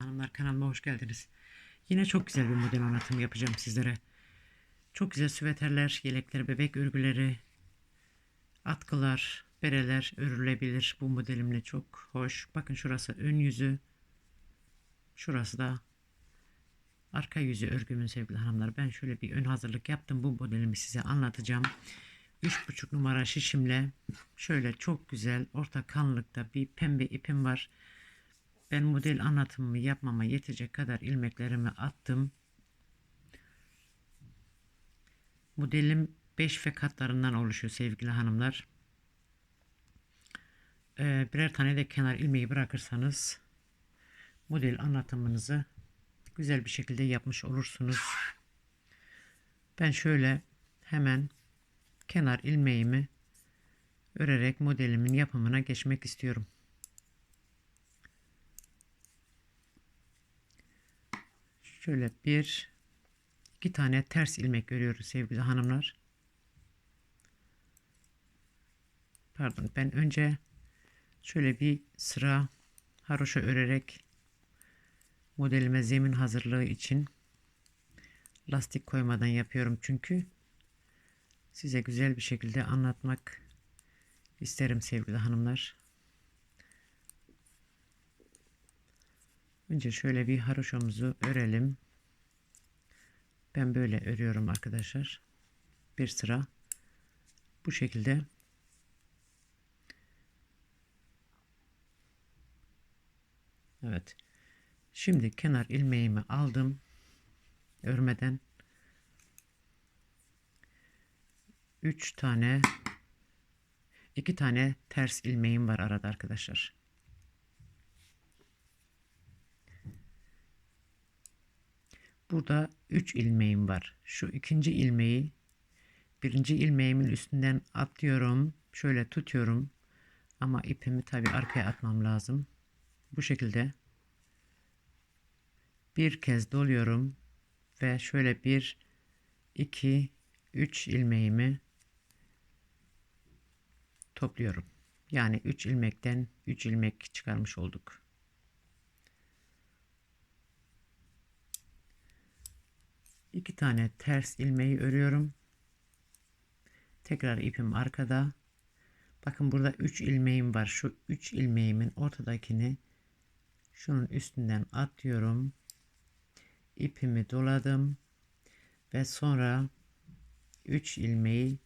Hanımlar kanalıma hoş geldiniz. Yine çok güzel bir model anlatımı yapacağım sizlere. Çok güzel süveterler, yelekler, bebek örgüleri, atkılar, bereler örülebilir. Bu modelimle çok hoş. Bakın şurası ön yüzü. Şurası da arka yüzü örgümün sevgili hanımlar. Ben şöyle bir ön hazırlık yaptım. Bu modelimi size anlatacağım. 3,5 numara şişimle şöyle çok güzel orta kanlıkta bir pembe ipim var. Ben model anlatımımı yapmama yetecek kadar ilmeklerimi attım. Modelim 5 ve katlarından oluşuyor sevgili hanımlar. Ee, birer tane de kenar ilmeği bırakırsanız model anlatımınızı güzel bir şekilde yapmış olursunuz. Ben şöyle hemen kenar ilmeğimi örerek modelimin yapımına geçmek istiyorum. Şöyle bir iki tane ters ilmek örüyoruz sevgili hanımlar. Pardon ben önce şöyle bir sıra haroşa örerek modelime zemin hazırlığı için lastik koymadan yapıyorum çünkü size güzel bir şekilde anlatmak isterim sevgili hanımlar. Önce şöyle bir haroşamızı örelim. Ben böyle örüyorum arkadaşlar. Bir sıra bu şekilde Evet. Şimdi kenar ilmeğimi aldım. Örmeden 3 tane 2 tane ters ilmeğim var arada arkadaşlar. Burada 3 ilmeğim var. Şu ikinci ilmeği birinci ilmeğimin üstünden atlıyorum. Şöyle tutuyorum. Ama ipimi tabi arkaya atmam lazım. Bu şekilde bir kez doluyorum ve şöyle bir iki üç ilmeğimi topluyorum. Yani 3 ilmekten 3 ilmek çıkarmış olduk. İki tane ters ilmeği örüyorum. Tekrar ipim arkada. Bakın burada 3 ilmeğim var. Şu 3 ilmeğimin ortadakini şunun üstünden atıyorum. İpimi doladım ve sonra 3 ilmeği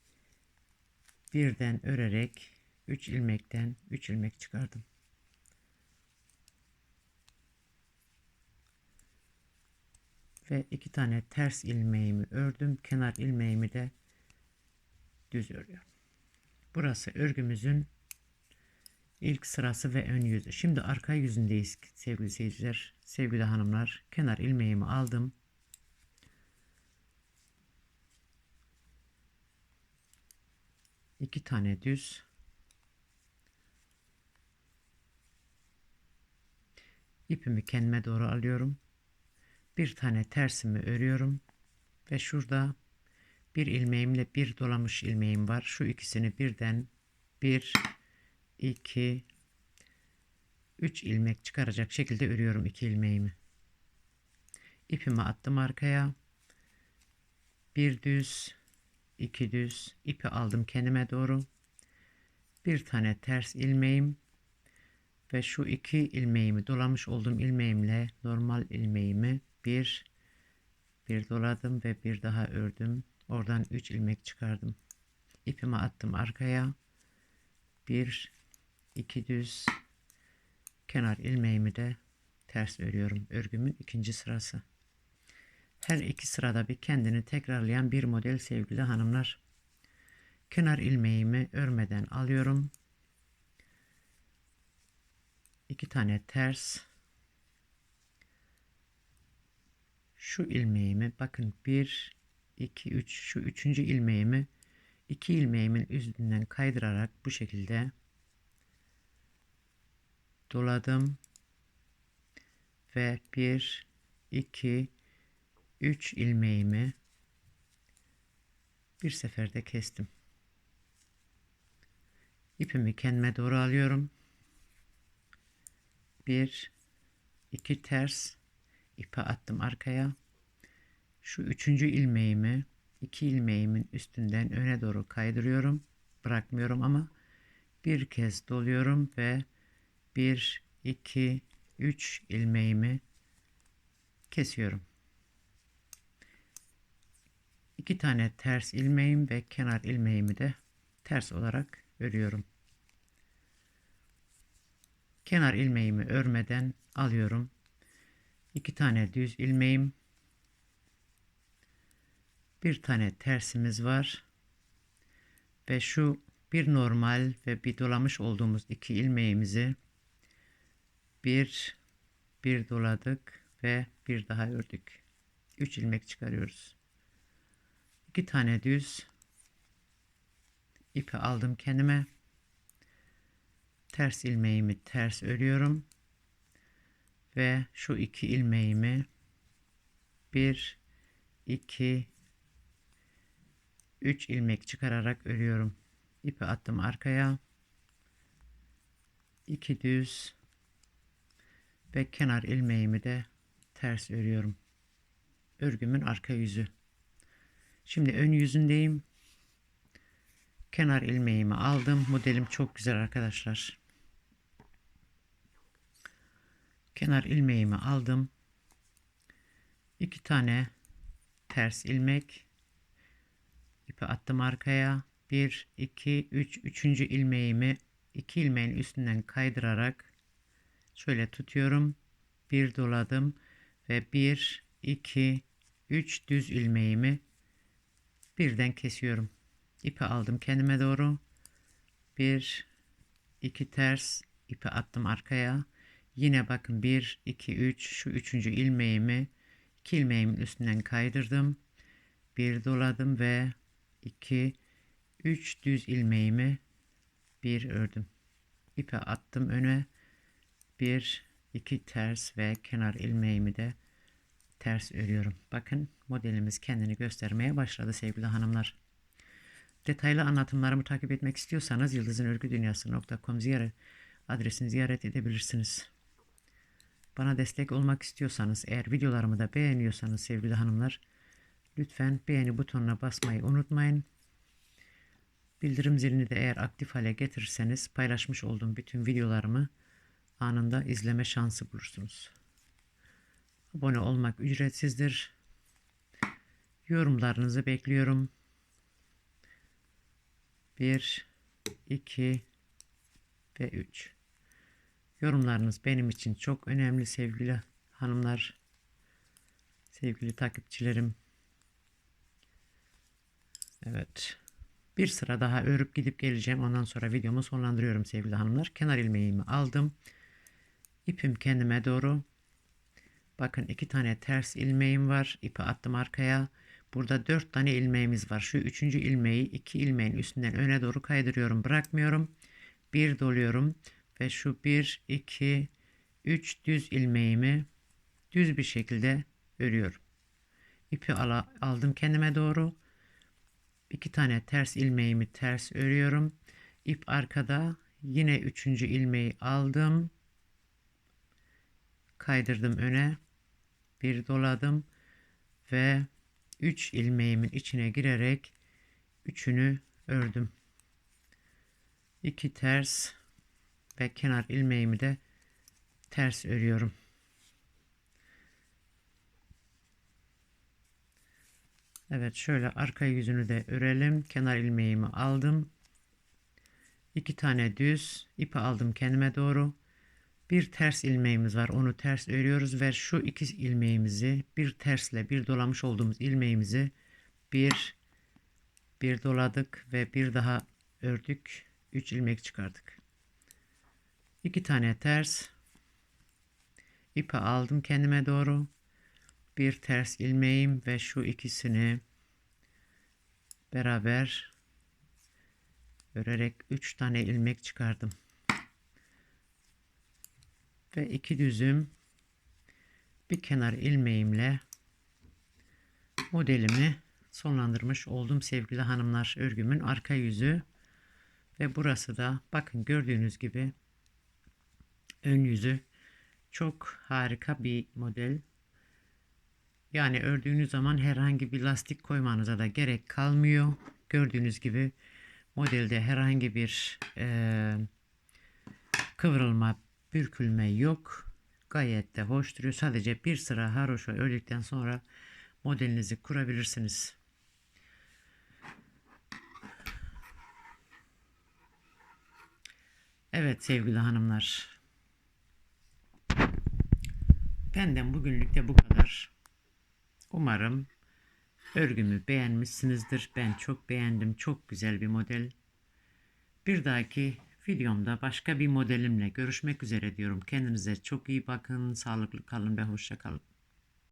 birden örerek 3 ilmekten 3 ilmek çıkardım. Ve iki tane ters ilmeğimi ördüm. Kenar ilmeğimi de düz örüyorum. Burası örgümüzün ilk sırası ve ön yüzü. Şimdi arka yüzündeyiz sevgili seyirciler, sevgili hanımlar. Kenar ilmeğimi aldım. iki tane düz ipimi kendime doğru alıyorum bir tane tersimi örüyorum ve şurada bir ilmeğimle bir dolamış ilmeğim var. Şu ikisini birden bir iki üç ilmek çıkaracak şekilde örüyorum iki ilmeğimi. İpimi attım arkaya. Bir düz iki düz ipi aldım kendime doğru. Bir tane ters ilmeğim ve şu iki ilmeğimi dolamış olduğum ilmeğimle normal ilmeğimi bir bir doladım ve bir daha ördüm oradan üç ilmek çıkardım ipimi attım arkaya bir iki düz kenar ilmeğimi de ters örüyorum örgümün ikinci sırası her iki sırada bir kendini tekrarlayan bir model sevgili hanımlar. Kenar ilmeğimi örmeden alıyorum. İki tane ters. Şu ilmeğimi bakın bir, iki, üç. Şu üçüncü ilmeğimi iki ilmeğimin üstünden kaydırarak bu şekilde doladım ve bir, iki, 3 ilmeğimi bir seferde kestim. İpimi kendime doğru alıyorum. 1 2 ters ipe attım arkaya. Şu üçüncü ilmeğimi iki ilmeğimin üstünden öne doğru kaydırıyorum. Bırakmıyorum ama bir kez doluyorum ve 1 2 3 ilmeğimi kesiyorum. İki tane ters ilmeğim ve kenar ilmeğimi de ters olarak örüyorum. Kenar ilmeğimi örmeden alıyorum. İki tane düz ilmeğim. Bir tane tersimiz var. Ve şu bir normal ve bir dolamış olduğumuz iki ilmeğimizi bir bir doladık ve bir daha ördük. 3 ilmek çıkarıyoruz. 2 tane düz ipi aldım kendime. Ters ilmeğimi ters örüyorum. Ve şu iki ilmeğimi 1 2 3 ilmek çıkararak örüyorum. İpi attım arkaya. 2 düz ve kenar ilmeğimi de ters örüyorum. Örgümün arka yüzü. Şimdi ön yüzündeyim. Kenar ilmeğimi aldım. Modelim çok güzel arkadaşlar. Kenar ilmeğimi aldım. İki tane ters ilmek ipi attım arkaya. 1 2 3 üçüncü ilmeğimi iki ilmeğin üstünden kaydırarak şöyle tutuyorum. Bir doladım ve 1 2 3 düz ilmeğimi birden kesiyorum. İpi aldım kendime doğru. 1 2 ters ipi attım arkaya. Yine bakın 1 2 3 şu üçüncü ilmeğimi iki ilmeğimin üstünden kaydırdım. Bir doladım ve 2 3 düz ilmeğimi bir ördüm. İpe attım öne. 1 2 ters ve kenar ilmeğimi de ters örüyorum. Bakın modelimiz kendini göstermeye başladı sevgili hanımlar. Detaylı anlatımlarımı takip etmek istiyorsanız yıldızınörgüdünyası.com ziyaret adresini ziyaret edebilirsiniz. Bana destek olmak istiyorsanız eğer videolarımı da beğeniyorsanız sevgili hanımlar lütfen beğeni butonuna basmayı unutmayın. Bildirim zilini de eğer aktif hale getirirseniz paylaşmış olduğum bütün videolarımı anında izleme şansı bulursunuz. Abone olmak ücretsizdir. Yorumlarınızı bekliyorum. 1 2 ve 3 Yorumlarınız benim için çok önemli sevgili hanımlar, sevgili takipçilerim. Evet. Bir sıra daha örüp gidip geleceğim. Ondan sonra videomu sonlandırıyorum sevgili hanımlar. Kenar ilmeğimi aldım. İpim kendime doğru. Bakın iki tane ters ilmeğim var. İpi attım arkaya. Burada dört tane ilmeğimiz var. Şu üçüncü ilmeği iki ilmeğin üstünden öne doğru kaydırıyorum. Bırakmıyorum. Bir doluyorum. Ve şu bir, iki, üç düz ilmeğimi düz bir şekilde örüyorum. İpi ala, aldım kendime doğru. İki tane ters ilmeğimi ters örüyorum. İp arkada. Yine üçüncü ilmeği aldım. Kaydırdım öne. Bir doladım. Ve 3 ilmeğimin içine girerek üçünü ördüm. 2 ters ve kenar ilmeğimi de ters örüyorum. Evet şöyle arka yüzünü de örelim. Kenar ilmeğimi aldım. 2 tane düz ipi aldım kendime doğru bir ters ilmeğimiz var. Onu ters örüyoruz ve şu iki ilmeğimizi bir tersle bir dolamış olduğumuz ilmeğimizi bir bir doladık ve bir daha ördük. 3 ilmek çıkardık. İki tane ters ipi aldım kendime doğru. Bir ters ilmeğim ve şu ikisini beraber örerek 3 tane ilmek çıkardım ve iki düzüm bir kenar ilmeğimle modelimi sonlandırmış oldum sevgili hanımlar örgümün arka yüzü ve burası da bakın gördüğünüz gibi ön yüzü Çok harika bir model. Yani ördüğünüz zaman herhangi bir lastik koymanıza da gerek kalmıyor. Gördüğünüz gibi modelde herhangi bir eee, kıvrılma, bürkülme yok. Gayet de hoş duruyor. Sadece bir sıra haroşa ördükten sonra modelinizi kurabilirsiniz. Evet sevgili hanımlar. Benden bugünlük de bu kadar. Umarım örgümü beğenmişsinizdir. Ben çok beğendim. Çok güzel bir model. Bir dahaki videomda başka bir modelimle görüşmek üzere diyorum. Kendinize çok iyi bakın. Sağlıklı kalın ve hoşça kalın.